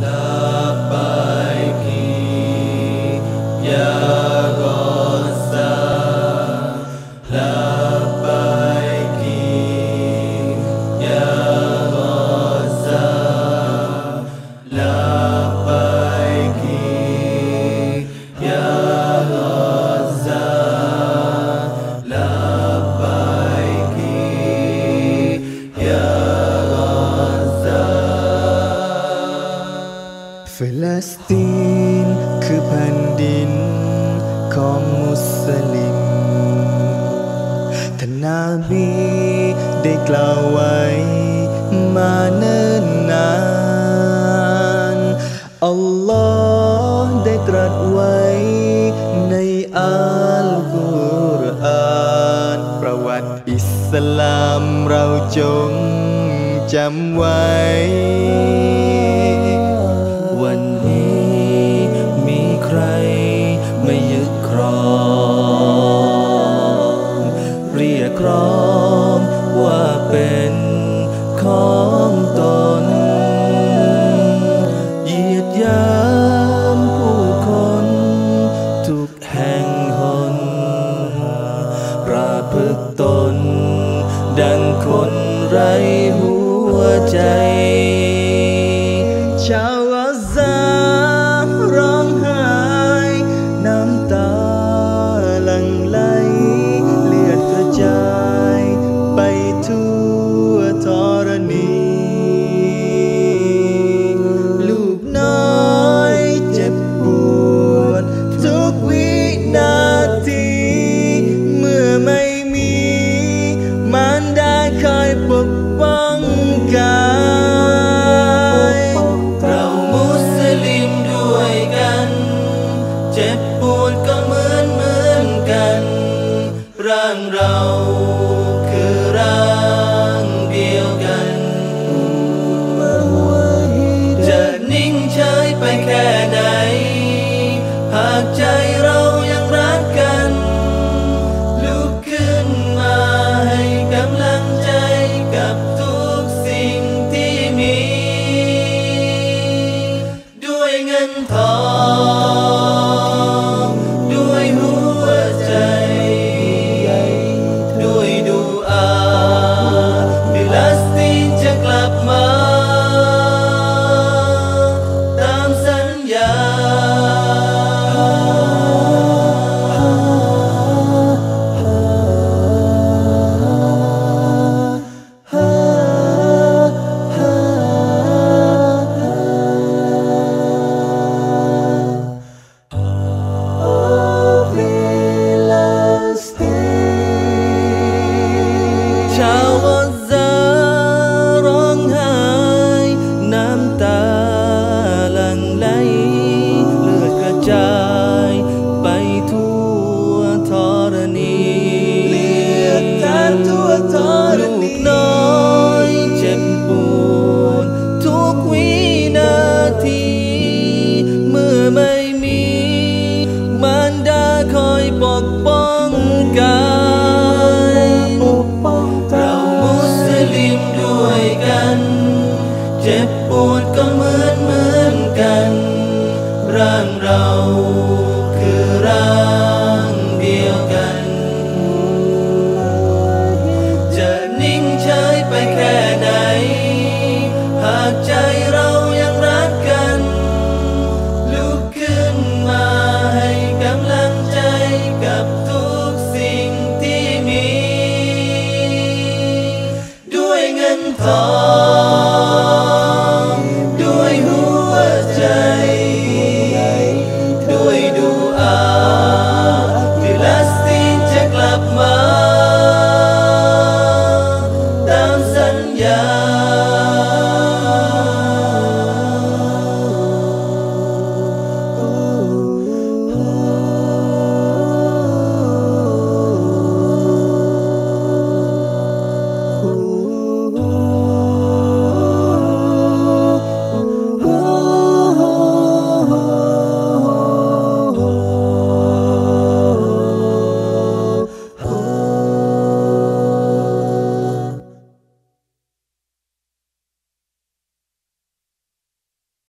Love. ฟิลิสตินคือแผ่นดินของมุสลิมท่านนาบีได้กล่าวไว้มาเนิ่นนาน อัลลอฮ์ได้ตรัสไว้ในอัลกุรอาน ประวัติอิสลามเราจงจำไว้ ดังคนไร้หัวใจ เรา moon god Love.